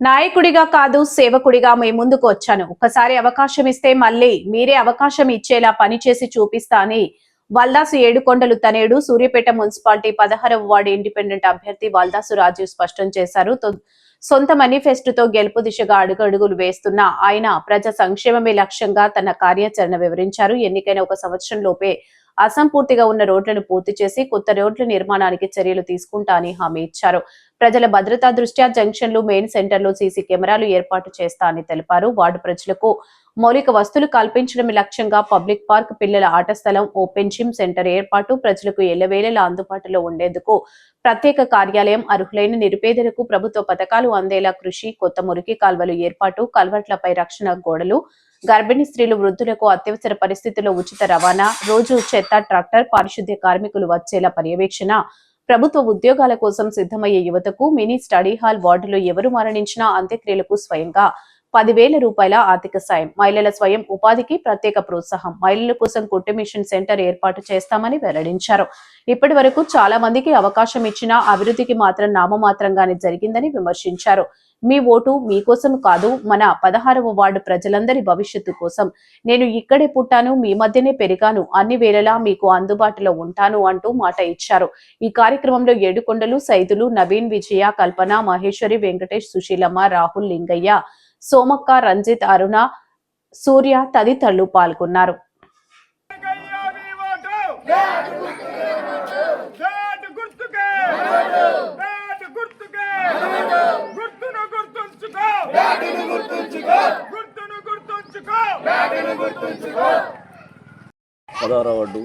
నాయకుడిగా కాదు సేవకుడిగా మీ ముందుకు వచ్చాను. ఒకసారి అవకాశం ఇస్తే మళ్ళీ మీరే అవకాశం ఇచ్చేలా పనిచేసి చూపిస్తా అని వల్దాసు ఏడుకొండలు తనేడు సూర్యపేట మున్సిపాలిటీ పదహారవ వార్డు ఇండిపెండెంట్ అభ్యర్థి వల్దాసు రాజు స్పష్టం చేశారు. సొంత మేనిఫెస్టోతో గెలుపు దిశగా అడుగడుగులు వేస్తున్న ఆయన ప్రజా సంక్షేమమే లక్ష్యంగా తన కార్యాచరణ వివరించారు. ఎన్నికైన ఒక సంవత్సరం లోపే అసంపూర్తిగా ఉన్న రోడ్లను పూర్తి చేసి కొత్త రోడ్ల నిర్మాణానికి చర్యలు తీసుకుంటా అని హామీ ఇచ్చారు. ప్రజల భద్రతా దృష్ట్యా జంక్షన్లు మెయిన్ సెంటర్లో సీసీ కెమెరాలు ఏర్పాటు చేస్తా అని తెలిపారు. వార్డు ప్రజలకు మౌలిక వస్తువులు కల్పించడం లక్ష్యంగా పబ్లిక్ పార్క్ పిల్లల ఆట స్థలం ఓపెన్ జిమ్ సెంటర్ ఏర్పాటు ప్రజలకు ఎల్లవేళలా అందుబాటులో ఉండేందుకు ప్రత్యేక కార్యాలయం అర్హులైన నిరుపేదలకు ప్రభుత్వ పథకాలు అందేలా కృషి కొత్త మురికి కాల్వలు ఏర్పాటు కల్వర్ట్లపై రక్షణ గోడలు గర్భిణీ స్త్రీలు వృద్ధులకు అత్యవసర పరిస్థితుల్లో ఉచిత రవాణా రోజు చెత్త ట్రాక్టర్ పారిశుద్ధ్య కార్మికులు వచ్చేలా పర్యవేక్షణ ప్రభుత్వ ఉద్యోగాల కోసం సిద్ధమయ్యే యువతకు మినీ స్టడీ హాల్ వార్డులో ఎవరు మరణించినా అంత్యక్రియలకు స్వయంగా పదివేల రూపాయల ఆర్థిక సాయం. మహిళల స్వయం ఉపాధికి ప్రత్యేక ప్రోత్సాహం. మహిళల కోసం కుట్టు మిషన్ సెంటర్ ఏర్పాటు చేస్తామని వెల్లడించారు. ఇప్పటి వరకు చాలా మందికి అవకాశం ఇచ్చినా అభివృద్ధికి మాత్రం నామమాత్రంగానే జరిగిందని విమర్శించారు. మీ ఓటు మీకోసం కాదు మన పదహారవ వార్డు ప్రజలందరి భవిష్యత్తు కోసం. నేను ఇక్కడే పుట్టాను మీ మధ్యనే పెరిగాను అన్ని వేళలా మీకు అందుబాటులో ఉంటాను అంటూ మాట ఇచ్చారు. ఈ కార్యక్రమంలో ఏడుకొండలు సైదులు నవీన్ విజయ కల్పన మహేశ్వరి వెంకటేష్ సుశీలమ్మ రాహుల్ లింగయ్య సోమక్క రంజిత్ అరుణ సూర్య తదితరులు పాల్గొన్నారు. పదహారవ వార్డు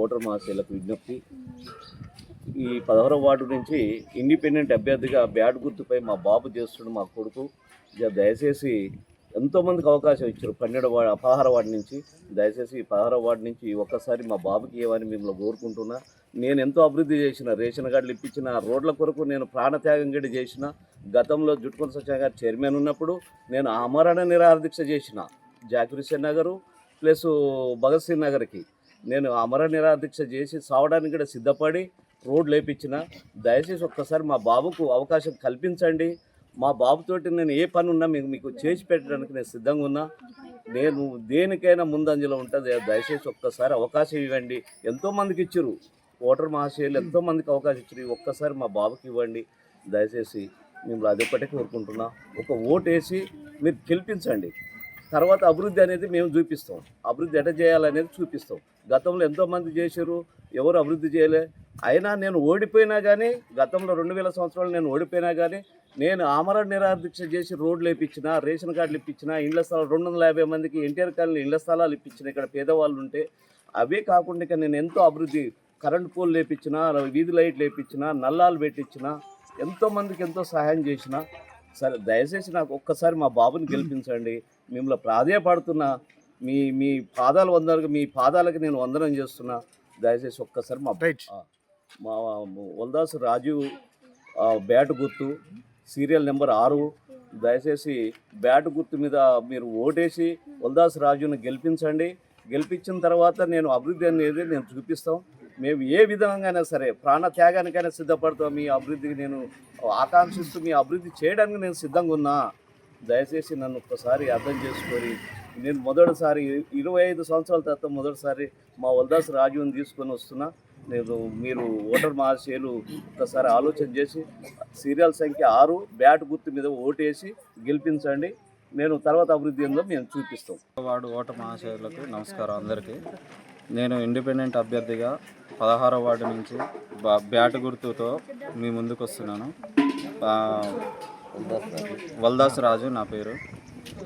ఓటర్ మహాశైలకు విజ్ఞప్తి. ఈ పదహారవ వార్డు నుంచి ఇండిపెండెంట్ అభ్యర్థిగా బ్యాట్ గుర్తుపై మా బాబు చేస్తున్న మా కొడుకు. దయచేసి ఎంతోమందికి అవకాశం ఇచ్చారు పన్నెండు వార్డు అపహార వార్డు నుంచి. దయచేసి ఈ పదహారవ వార్డు నుంచి ఒక్కసారి మా బాబుకి ఏమని మిమ్మల్ని కోరుకుంటున్నా. నేను ఎంతో అభివృద్ధి చేసిన రేషన్ కార్డులు ఇప్పించిన రోడ్ల కొరకు నేను ప్రాణత్యాగం గడి చేసిన గతంలో జుట్టుకొని సత్య గారు చైర్మన్ ఉన్నప్పుడు నేను ఆమరణ నిరాదీక్ష చేసిన జాకిరిషన్ నగరు ప్లస్ భగత్ సింగ్ నగర్కి. నేను అమర నిరాదీక్ష చేసి సావడానికి కూడా సిద్ధపడి రోడ్లు వేయించిన దయచేసి ఒక్కసారి మా బాబుకు అవకాశం కల్పించండి. మా బాబుతోటి నేను ఏ పని ఉన్నా మీకు మీకు చేసి పెట్టడానికి నేను సిద్ధంగా ఉన్నా. నేను దేనికైనా ముందంజలో ఉంటుంది దయచేసి ఒక్కసారి అవకాశం ఇవ్వండి. ఎంతోమందికి ఇచ్చారు. ఓటర్ మహాశయులు ఎంతోమందికి అవకాశం ఇచ్చారు. ఒక్కసారి మా బాబుకి ఇవ్వండి. దయచేసి మిమ్మల్ని అదొక్కటే కోరుకుంటున్నా. ఒక ఓటు వేసి మీరు గెలిపించండి. తర్వాత అభివృద్ధి అనేది మేము చూపిస్తాం. అభివృద్ధి ఎట చేయాలనేది చూపిస్తాం. గతంలో ఎంతోమంది చేశారు ఎవరు అభివృద్ధి చేయలే. అయినా నేను ఓడిపోయినా కానీ గతంలో రెండు వేల సంవత్సరాలు నేను ఓడిపోయినా కానీ నేను ఆమరణ నిరాదీక్ష చేసి రోడ్లు వేయించిన రేషన్ కార్డులు ఇప్పించిన ఇండ్ల స్థలాలు రెండు వందల యాభై మందికి ఎన్టీఆర్ కాలనీ ఇండ్ల స్థలాలు ఇప్పించిన ఇక్కడ పేదవాళ్ళు ఉంటే అవే కాకుండా ఇక నేను ఎంతో అభివృద్ధి కరెంట్ పోల్ లేపించిన వీధి లైట్లు లేపించిన నల్లాలు పెట్టించిన ఎంతోమందికి ఎంతో సహాయం చేసిన సరే దయచేసి నాకు ఒక్కసారి మా బాబుని గెలిపించండి. మిమ్మల్ని ప్రాధేయపడుతున్నా. మీ మీ పాదాలు వందలకు మీ పాదాలకి నేను వందనం చేస్తున్నా. దయచేసి ఒక్కసారి మా మా వల్దాసు రాజు బ్యాట్ గుర్తు సీరియల్ నెంబర్ ఆరు. దయచేసి బ్యాట్ గుర్తు మీద మీరు ఓటేసి వల్దాసు రాజును గెలిపించండి. గెలిపించిన తర్వాత నేను అభివృద్ధి అనేది నేను చూపిస్తాం. మేము ఏ విధంగానైనా సరే ప్రాణ త్యాగానికైనా సిద్ధపడతాం. మీ అభివృద్ధికి నేను ఆకాంక్షిస్తూ మీ అభివృద్ధి చేయడానికి నేను సిద్ధంగా ఉన్నా. దయచేసి నన్ను ఒక్కసారి అర్థం చేసుకొని నేను మొదటిసారి ఇరవై ఐదు సంవత్సరాల తర్వాత మొదటిసారి మా వల్దాస్ రాజుని తీసుకొని వస్తున్నా. నేను మీరు ఓటర్ మహాశయులు ఒకసారి ఆలోచన చేసి సీరియల్ సంఖ్య ఆరు బ్యాట్ గుర్తు మీద ఓటేసి గెలిపించండి. నేను తర్వాత అభివృద్ధి ఏందో మేము చూపిస్తాం. వార్డు ఓటర్ మహాశయులకు నమస్కారం అందరికీ. నేను ఇండిపెండెంట్ అభ్యర్థిగా పదహారో వార్డు నుంచి బ్యాట్ గుర్తుతో మీ ముందుకు వస్తున్నాను. వల్దాస్ రాజు నా పేరు.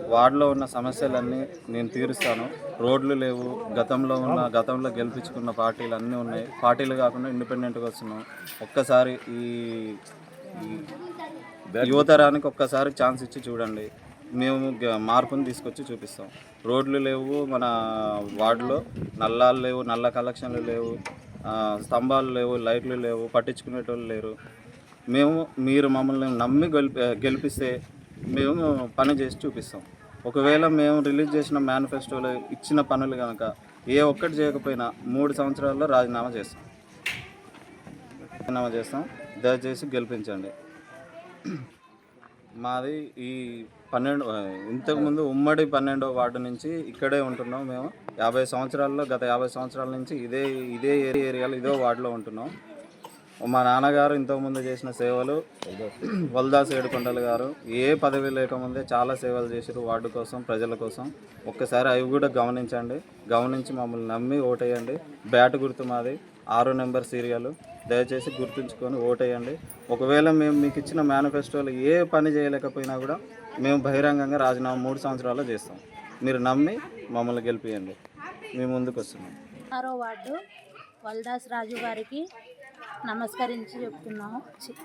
వార్డులో ఉన్న సమస్యలన్నీ నేను తీరుస్తాను. రోడ్లు లేవు. గతంలో ఉన్న గతంలో గెలిపించుకున్న పార్టీలు అన్నీ ఉన్నాయి. పార్టీలు కాకుండా ఇండిపెండెంట్గా వస్తున్నాం. ఒక్కసారి ఈ యువతరానికి ఒక్కసారి ఛాన్స్ ఇచ్చి చూడండి. మేము గ- మార్పుని తీసుకొచ్చి చూపిస్తాం. రోడ్లు లేవు మన వార్డులో. నల్లాలు లేవు నల్ల కలెక్షన్లు లేవు. స్తంభాలు లేవు లైట్లు లేవు పట్టించుకునేటోళ్ళు లేరు. మేము మీరు మమ్మల్ని నమ్మి గెలిపి గెలిపిస్తే మేము పని చేసి చూపిస్తాం. ఒకవేళ మేము రిలీజ్ చేసిన మేనిఫెస్టోలో ఇచ్చిన పనులు కనుక ఏ ఒక్కటి చేయకపోయినా మూడు సంవత్సరాల్లో రాజీనామా చేస్తాం. రాజీనామా చేస్తాం. దయచేసి గెలిపించండి. మాది ఈ పన్నెండు ఇంతకుముందు ఉమ్మడి పన్నెండో వార్డు నుంచి ఇక్కడే ఉంటున్నాం మేము. యాభై సంవత్సరాల్లో గత యాభై సంవత్సరాల నుంచి ఇదే ఇదే ఏరియాలో ఇదే వార్డులో ఉంటున్నాం. మా నాన్నగారు ఇంతకుముందు చేసిన సేవలు వల్దాస్ ఏడుకొండలు గారు ఏ పదవి లేకముందే చాలా సేవలు చేశారు వార్డు కోసం ప్రజల కోసం. ఒక్కసారి అవి కూడా గమనించండి. గమనించి మమ్మల్ని నమ్మి ఓటేయండి. బ్యాట్ గుర్తు మాది. ఆరు నెంబర్ సీరియల్. దయచేసి గుర్తుంచుకొని ఓటేయండి. ఒకవేళ మేము మీకు ఇచ్చిన మేనిఫెస్టోలో ఏ పని చేయలేకపోయినా కూడా మేము బహిరంగంగా రాజీనామా మూడు సంవత్సరాలు చేస్తాం. మీరు నమ్మి మమ్మల్ని గెలిపియండి. మేము ముందుకు వస్తున్నాం ఆరో వార్డు వల్దాస్ రాజు గారికి నమస్కరించి చెప్తున్నాము. చి-